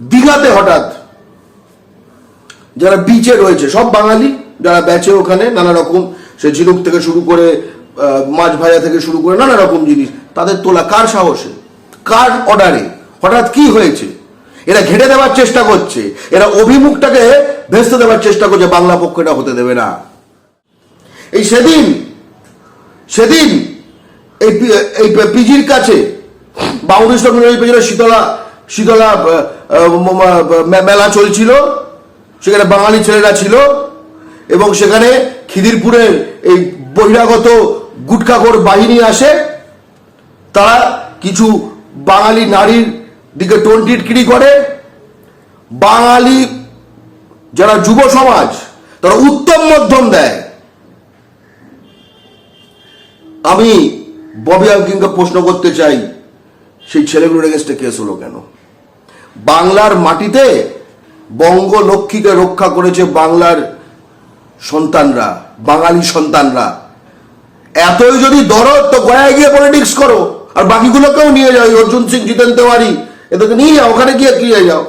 দীঘাতে হঠাৎ যারা বিচে রয়েছে সব বাঙালি যারা ব্যাচে ওখানে নানা রকম সে ঝিনুক থেকে শুরু করে মাছ ভাজা থেকে শুরু করে নানা রকম জিনিস তাদের তোলা কার সাহসে কার অর্ডারে হঠাৎ কি হয়েছে এরা ঘেটে দেওয়ার চেষ্টা করছে এরা অভিমুখটাকে ভেস্তে দেওয়ার চেষ্টা করছে বাংলা পক্ষ এটা হতে দেবে না এই সেদিন সেদিন এই পিজির কাছে বাউন্ডারি পেছনে শীতলা শীতলা মেলা চলছিল। সেখানে বাঙালি ছেলেরা ছিল। এবং সেখানে খিদিরপুরের এই বহিরাগত গুটকাখোর বাহিনী আসে। তারা কিছু বাঙালি নারীর দিকে টিটকিরি করে। বাঙালি যারা যুব সমাজ, তারা উত্তম মধ্যম দেয়। আমি ববি আঙ্কিংকে প্রশ্ন করতে চাই, সেই ছেলেগুলোর এগেস্টে কেস হলো কেন? বাংলার মাটিতে বঙ্গ লক্ষ্মীকে রক্ষা করেছে বাংলার সন্তানরা, বাঙালি সন্তানরা। এতই যদি দরদ, তো গয়ায় গিয়ে পলিটিক্স করো। আর বাকিগুলোকেও নিয়ে যাও অর্জুন সিং, জিতেন তেওয়ারি, এদেরকে নিয়ে যাও, ওখানে গিয়ে কি যাও।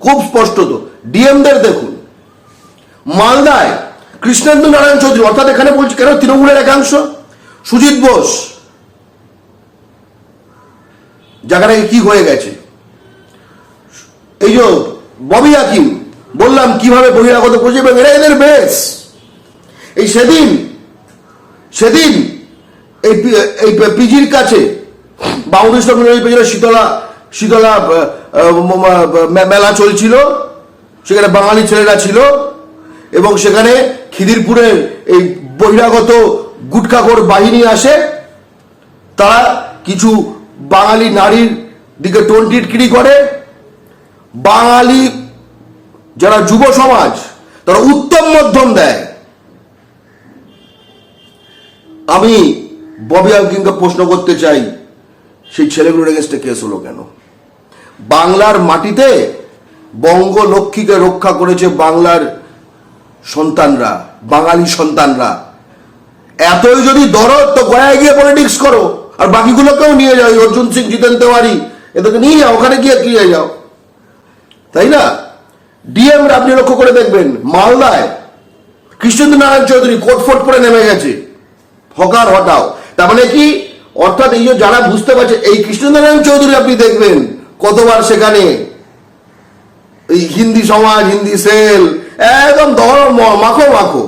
খুব স্পষ্ট তো, ডিএমদের দেখুন। মালদায় কৃষ্ণেন্দু নারায়ণ চৌধুরী, অর্থাৎ এখানে বলছি কেন তৃণমূলের একাংশ? সুজিত বোস। জায়গাটাকে কি হয়ে গেছে? এই যে ববি হাকিম, বললাম কীভাবে বহিরাগত করছে এবং এরা এদের বেশ। এই সেদিন সেদিন এই এই পিজির কাছে পেছনে শীতলা শীতলা মেলা চলছিল। সেখানে বাঙালি ছেলেরা ছিল। এবং সেখানে খিদিরপুরের এই বহিরাগত গুটকাখোর বাহিনী আসে। তারা কিছু বাঙালি নারীর দিকে টোন টিটকিরি করে। বাঙালি যারা যুব সমাজ, তারা উত্তম মধ্যম দেয়। আমি ববি আঙ্কিংকে প্রশ্ন করতে চাই, সেই ছেলেগুলোর এগেস্টে কেস হলো কেন? বাংলার মাটিতে বঙ্গ লক্ষ্মীকে রক্ষা করেছে বাংলার সন্তানরা, বাঙালি সন্তানরা। এতই যদি দরদ, তো গয়ায় গিয়ে পলিটিক্স করো, আর বাকিগুলোকেও নিয়ে যাও অর্জুন সিং, জিতেন তেওয়ারি, এদেরকে নিয়ে যাও, ওখানে গিয়ে কি যাও? তাই না? ডিএম আপনি লক্ষ্য করে দেখবেন, মালদায় কৃষ্ণেন্দ্র নারায়ণ চৌধুরী কোট ফোট করে নেমে গেছে। হকার হটাও। তার মানে কি? অর্থাৎ এই যে যারা বুঝতে পারছে, এই কৃষ্ণেন্দ্র নারায়ণ চৌধুরী আপনি দেখবেন, কতবার সেখানে এই হিন্দি সমাজ, হিন্দি সেল একদম দর মাখো মাখো।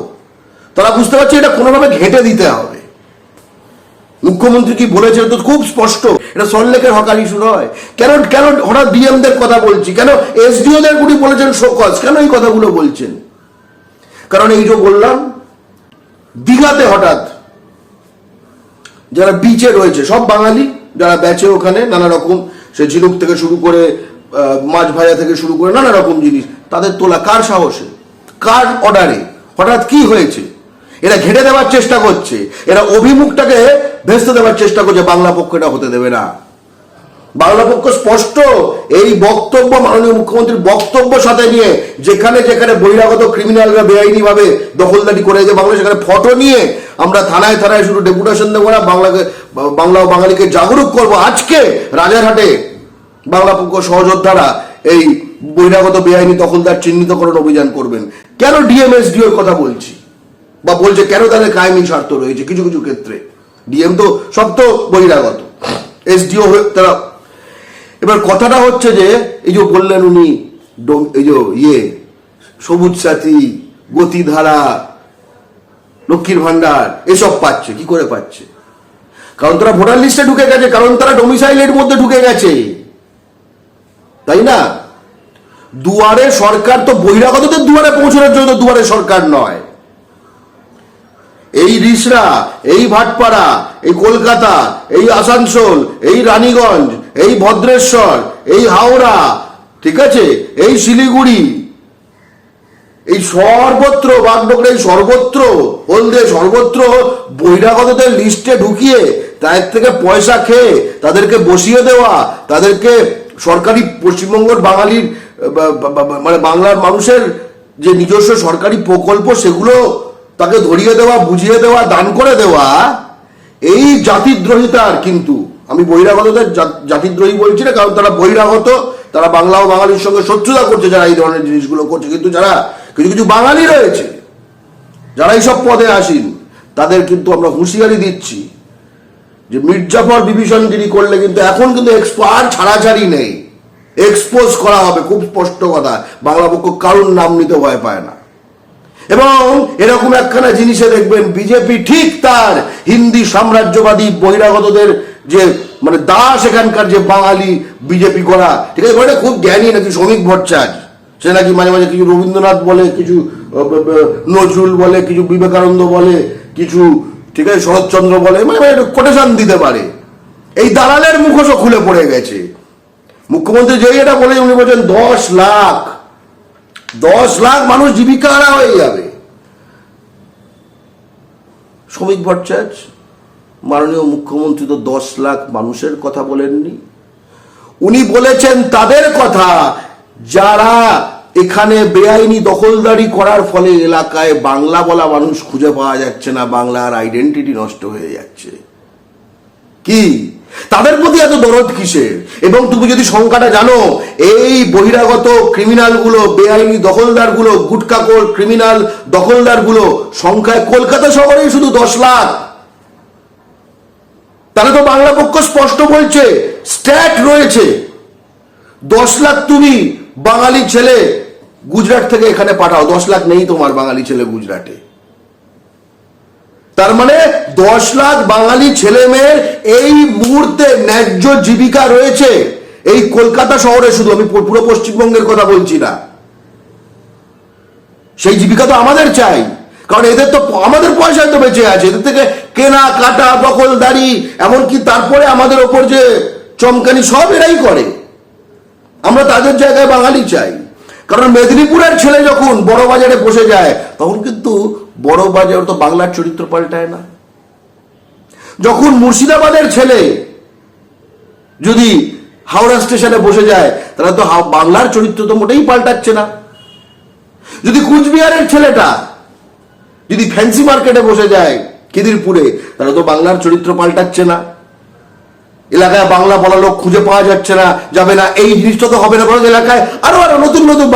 তারা বুঝতে পারছে এটা কোনোভাবে ঘেটে দিতে হবে। মুখ্যমন্ত্রী কি বলেছেন তো খুব স্পষ্ট। এটা সল্লেকের হকার ইস্যু নয়। কেন কেন হঠাৎ ডিএমদের কথা বলছি? কেন এসডিওদের গুলি বলেছেন শোকজ? কেন এই কথাগুলো বলছেন? কারণ এই যে বললাম, দীঘাতে হঠাৎ যারা বিচে রয়েছে, সব বাঙালি, যারা ব্যাচে ওখানে, নানা রকম সে ঝিনুক থেকে শুরু করে মাছ ভাজা থেকে শুরু করে নানা রকম জিনিস, তাদের তোলা কার সাহসে কার অর্ডারে? হঠাৎ কি হয়েছে? এরা ঘেটে দেওয়ার চেষ্টা করছে। এরা অভিমুখটাকে ভেস্তে দেওয়ার চেষ্টা করছে। বাংলা পক্ষ এটা হতে দেবে না। বাংলা পক্ষ স্পষ্ট এই বক্তব্য, মাননীয় মুখ্যমন্ত্রীর বক্তব্য সাথে নিয়ে যেখানে যেখানে বহিরাগত ক্রিমিনালরা বেআইনি ভাবে দখলদারি করে যে বাংলা সেখানে ফটো নিয়ে আমরা থানায় থানায় শুধু ডেপুটেশন দেবো না, বাংলাকে, বাংলা ও বাঙালিকে জাগরুক করব। আজকে রাজারহাটে বাংলা পক্ষ সহযোদ্ধারা এই বহিরাগত বেআইনি দখলদার চিহ্নিতকরণ অভিযান করবেন। কেন ডিএমএসডিওর কথা বলছি? বা বলছে কেন তাদের কায়েমি স্বার্থ রয়েছে কিছু কিছু ক্ষেত্রে? ডিএম তো সব তো বহিরাগত। এসডিও তারা এবার কথাটা হচ্ছে যে, এই যে বললেন উনি এই যে ইয়ে সবুজ সাথী, গতিধারা, লক্ষ্মীর ভান্ডার এসব পাচ্ছে, কি করে পাচ্ছে? কারণ তারা ভোটার লিস্টে ঢুকে গেছে, কারণ তারা ডোমিসাইলের মধ্যে ঢুকে গেছে। তাই না? দুয়ারে সরকার তো বহিরাগতদের দুয়ারে পৌঁছানোর জন্য দুয়ারে সরকার নয়। এই রিসরা, এই ভাটপাড়া, এই কলকাতা, এই আসানসোল, এই রানীগঞ্জ, এই ভদ্রেশ্বর, এই হাওড়া, ঠিক আছে? এই শিলিগুড়ি। এই সর্বত্র, বাগডোগরা এই সর্বত্র, হলদে সর্বত্র বহিরাগতদের লিস্টে ঢুকিয়ে তাদের থেকে পয়সা খেয়ে তাদেরকে বসিয়ে দেওয়া, তাদেরকে সরকারি পশ্চিমবঙ্গের বাঙালির মানে বাংলার মানুষের যে নিজস্ব সরকারি প্রকল্প, সেগুলো তাকে ধরিয়ে দেওয়া, বুঝিয়ে দেওয়া, দান করে দেওয়া, এই জাতিদ্রোহিতার কিন্তু, আমি বহিরাগতদের জাতিদ্রোহী বলছি না, কারণ তারা বহিরাগত, তারা বাংলা ও বাঙালির সঙ্গে শত্রুতা করছে যারা এই ধরনের জিনিসগুলো করছে, কিন্তু যারা কিছু কিছু বাঙালি রয়েছে, যারা এইসব পদে আসেন, তাদের কিন্তু আমরা হুঁশিয়ারি দিচ্ছি যে মির্জাফর বিভীষণগিরি করলে কিন্তু এখন কিন্তু এক্সপার্ট ছাড়াছাড়ি নেই। এক্সপোজ করা হবে, খুব স্পষ্ট কথা। বাংলা পক্ষ কারোর নাম নিতে ভয় পায় না। এবং এরকম একখানা জিনিসে দেখবেন, বিজেপি ঠিক তার হিন্দি সাম্রাজ্যবাদী বহিরাগতদের যে মানে দাস এখানকার যে বাঙালি বিজেপি করা, ঠিক আছে, ওটা খুব জ্ঞানী নাকি শ্রমিক ভট্টাচার্য? সে নাকি মাঝে মাঝে কিছু রবীন্দ্রনাথ বলে, কিছু নজরুল বলে, কিছু বিবেকানন্দ বলে, কিছু, ঠিক আছে, শরৎচন্দ্র বলে মানে একটু কোটেশন দিতে পারে। এই দালালের মুখোশও খুলে পড়ে গেছে। মুখ্যমন্ত্রী যেই এটা বলে উনি বলছেন দশ লাখ দশ লাখ মানুষ জীবিকা হারা হয়ে যাবে। শ্রমিক ভট্টাচার্য, মাননীয় মুখ্যমন্ত্রী তো দশ লাখ মানুষের কথা বলেননি। উনি বলেছেন তাদের কথা, যারা এখানে বেআইনি দখলদারি করার ফলে এলাকায় বাংলা বলা মানুষ খুঁজে পাওয়া যাচ্ছে না, বাংলার আইডেন্টিটি নষ্ট হয়ে যাচ্ছে। কি? তাদের প্রতি এত দরদ কিসের? এবং তুমি যদি সংখ্যাটা জানো, এই বহিরাগত ক্রিমিনালগুলো বেআইনি দখলদার দখলদারগুলো গুটকাকোর ক্রিমিনাল দখলদারগুলো সংখ্যায় কলকাতা শহরেই শুধু দশ লাখ। তাহলে তো বাংলা পক্ষ স্পষ্ট বলছে স্ট্যাট রয়েছে। দশ লাখ তুমি বাঙালি ছেলে গুজরাট থেকে এখানে পাঠাও, দশ লাখ নেই তোমার বাঙালি ছেলে গুজরাটে। তার মানে দশ লাখ বাঙালি ছেলে মেয়ের এই মুহূর্তে ন্যায্য জীবিকা রয়েছে। এই কলকাতা শহরে শুধু, আমি পুরো পশ্চিমবঙ্গের কথা বলছি না। সেই জীবিকা তো আমাদের চাই। কারণ এদের তো আমাদের পয়সায় তো বেঁচে আছে। এদের থেকে কেনা, কাটা দখলদারি এমনকি তারপরে আমাদের ওপর যে চমকানি সব এরাই করে। আমরা তাদের জায়গায় বাঙালি চাই। কারণ মেদিনীপুরের ছেলে যখন বড় বাজারে বসে যায়, তখন কিন্তু বড় বাজার তো বাংলার চরিত্র পাল্টায় না। যখন মুর্শিদাবাদের ছেলে যদি হাওড়া স্টেশনে বসে যায়, তাহলে তো বাংলার চরিত্র তো মোটেই পাল্টাচ্ছে না। যদি কুচবিহারের ছেলেটা যদি ফ্যান্সি মার্কেটে বসে যায় খিদিরপুরে তাহলে তো বাংলার চরিত্র পাল্টাচ্ছে না। এলাকায় বাংলা বলা লোক খুঁজে পাওয়া যাচ্ছে না, যাবে না, এই জিনিসটা তো হবে না, বরং এলাকায় আরও আরও নতুন নতুন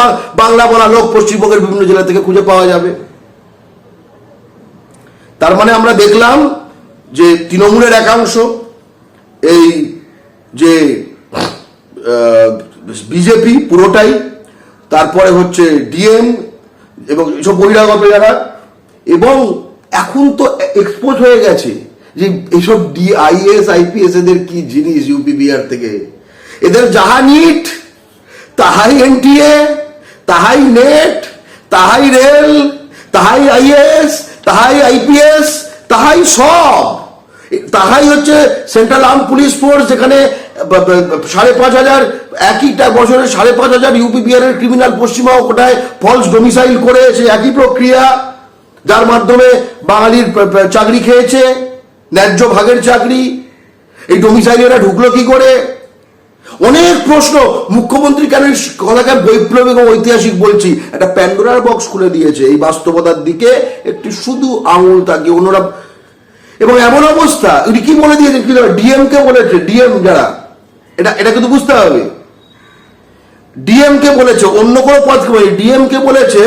বাংলা বলা লোক পশ্চিমবঙ্গের বিভিন্ন জেলা থেকে খুঁজে পাওয়া যাবে। তার মানে আমরা দেখলাম যে তৃণমূলের একাংশ এই যে বিজেপি পুরোটাই, তারপরে হচ্ছে ডিএম এবং সব বহিরাগত যারা, এবং এখন তো এক্সপোজ হয়ে গেছে যে এইসব ডি আইএস আইপিএস এদের কি জিনিস ইউপি বিহার থেকে? এদের যাহা নিট, তাহাই এনটিএ, তাহাই নেট, তাহাই রেল, তাহাই আইএস তাহাই আইপিএস, তাহাই সব। তাহাই হচ্ছে সেন্ট্রাল আর্ম পুলিশ ফোর্স, যেখানে সাড়ে পাঁচ হাজার একইটা বছরে সাড়ে পাঁচ হাজার ইউপি বিহারের ক্রিমিনাল পশ্চিমবঙ্গ কোটায় ফলস ডোমিসাইল করে সে একই প্রক্রিয়া, যার মাধ্যমে বাঙালির চাকরি খেয়েছে, ন্যায্য ভাগের চাকরি। এই ডোমিসাইল ডোমিসাইলেরা ঢুকলো কি করে? অনেক প্রশ্ন মুখ্যমন্ত্রী কেন এই কথাকে বৈপ্লবিক এবং ঐতিহাসিক বলছি? একটা প্যান্ডোরার বক্স খুলে দিয়েছে। এই বাস্তবতার দিকে একটি শুধু আঙুল তাকিয়ে অন্যরা এবং এমন অবস্থা, উনি কি বলে দিয়েছেন কি ডিএম কে বলেছে ডিএম যারা, এটা এটা কিন্তু বুঝতে হবে। ডিএম কে বলেছে, অন্য কোনো পদকে বলে ডিএম কে বলেছে,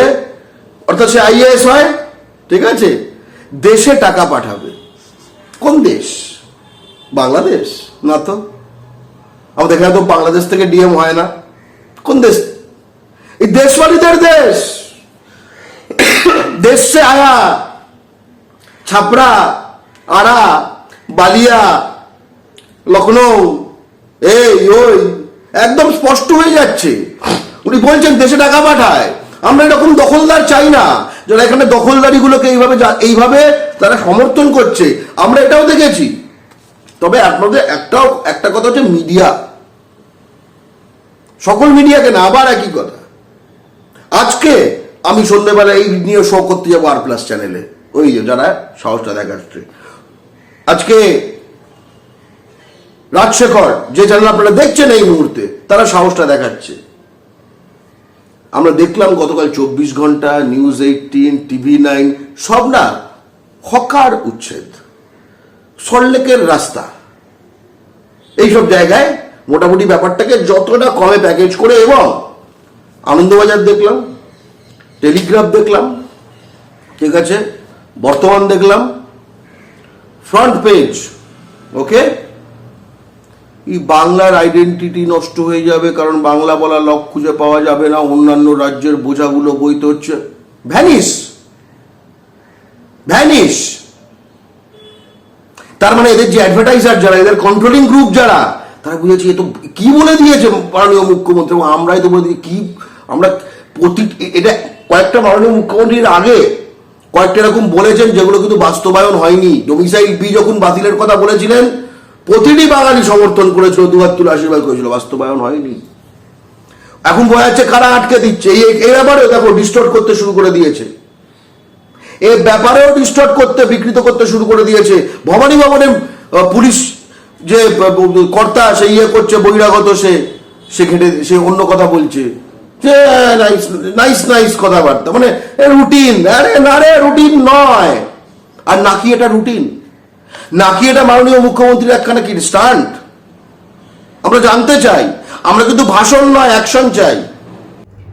অর্থাৎ সে আইএএস হয়, ঠিক আছে? দেশে টাকা পাঠাবে। কোন দেশ? বাংলাদেশ, না তো? আমাদের এখানে তো বাংলাদেশ থেকে ডিএম হয় না কোন দেশ এই দেশওয়ালিদের দেশ দেশ আয়া ছাপড়া আরা বালিয়া লখনৌ এই, ওই, একদম স্পষ্ট হয়ে যাচ্ছে। উনি বলছেন, দেশে টাকা পাঠায়। আমরা এরকম দখলদার চাই না। যারা এখানে দখলদারিগুলোকে এইভাবে এইভাবে তারা সমর্থন করছে। আমরা এটাও দেখেছি। তবে আপনাদের একটাও, একটা কথা হচ্ছে মিডিয়া। সকল মিডিয়াকে না আবার একই কথা। আজকে আমি সন্ধ্যেবেলা এই নিয়ে শো করতে যাব আর প্লাস চ্যানেলে ওই যে, যারা সাহসটা দেখাচ্ছে। আজকে রাজশেখর যে চ্যানেল আপনারা দেখছেন এই মুহূর্তে, তারা সাহসটা দেখাচ্ছে। আমরা দেখলাম গতকাল চব্বিশ ঘণ্টা নিউজ এইটিন টিভি নাইন সব না, হকার উচ্ছেদ। সল্লেকের রাস্তা। এইসব জায়গায় মোটামুটি ব্যাপারটাকে যতটা কমে প্যাকেজ করে এবং আনন্দবাজার দেখলাম, টেলিগ্রাফ দেখলাম, ঠিক আছে, বর্তমান দেখলাম ফ্রন্ট পেজ ওকে এই বাংলার আইডেন্টিটি নষ্ট হয়ে যাবে, কারণ বাংলা বলা লোক খুঁজে পাওয়া যাবে না, অন্যান্য রাজ্যের বোঝাগুলো বইতে হচ্ছে। ভ্যানিস ভ্যানিস তার মানে এদের যে অ্যাডভার্টাইজার যারা, এদের কন্ট্রোলিং গ্রুপ যারা, তারা বুঝেছে এ তো কি বলে দিয়েছে মাননীয় মুখ্যমন্ত্রী এবং আমরাই তো বলে দিই, কি আমরা প্রতি, এটা কয়েকটা মাননীয় মুখ্যমন্ত্রীর আগে কয়েকটা এরকম বলেছেন যেগুলো কিন্তু বাস্তবায়ন হয়নি। ডোমিসাইল বি যখন বাতিলের কথা বলেছিলেন, প্রতিটি বাঙালি সমর্থন করেছিল দুহাত তুলে আশীর্বাদ করেছিল, বাস্তবায়ন হয়নি। এখন বোঝা যাচ্ছে কারা আটকে দিচ্ছে? এই ব্যাপারে দেখো ডিস্টোর্ট করতে শুরু করে দিয়েছে। এ ব্যাপারেও ডিস্টর্ট করতে বিকৃত করতে শুরু করে দিয়েছে। ভবানী ভবনের আহ, পুলিশ যে কর্তা সে ইয়ে করছে বহিরাগত সে সে ঘেটে সে অন্য কথা বলছে। যে নাইস নাইস নাইস কথাবার্তা। মানে রুটিন আরে না রে রুটিন নয়। আর নাকি এটা রুটিন নাকি এটা মাননীয় মুখ্যমন্ত্রীর একখানা কি স্টান্ট আমরা জানতে চাই। আমরা কিন্তু ভাষণ নয় অ্যাকশন চাই।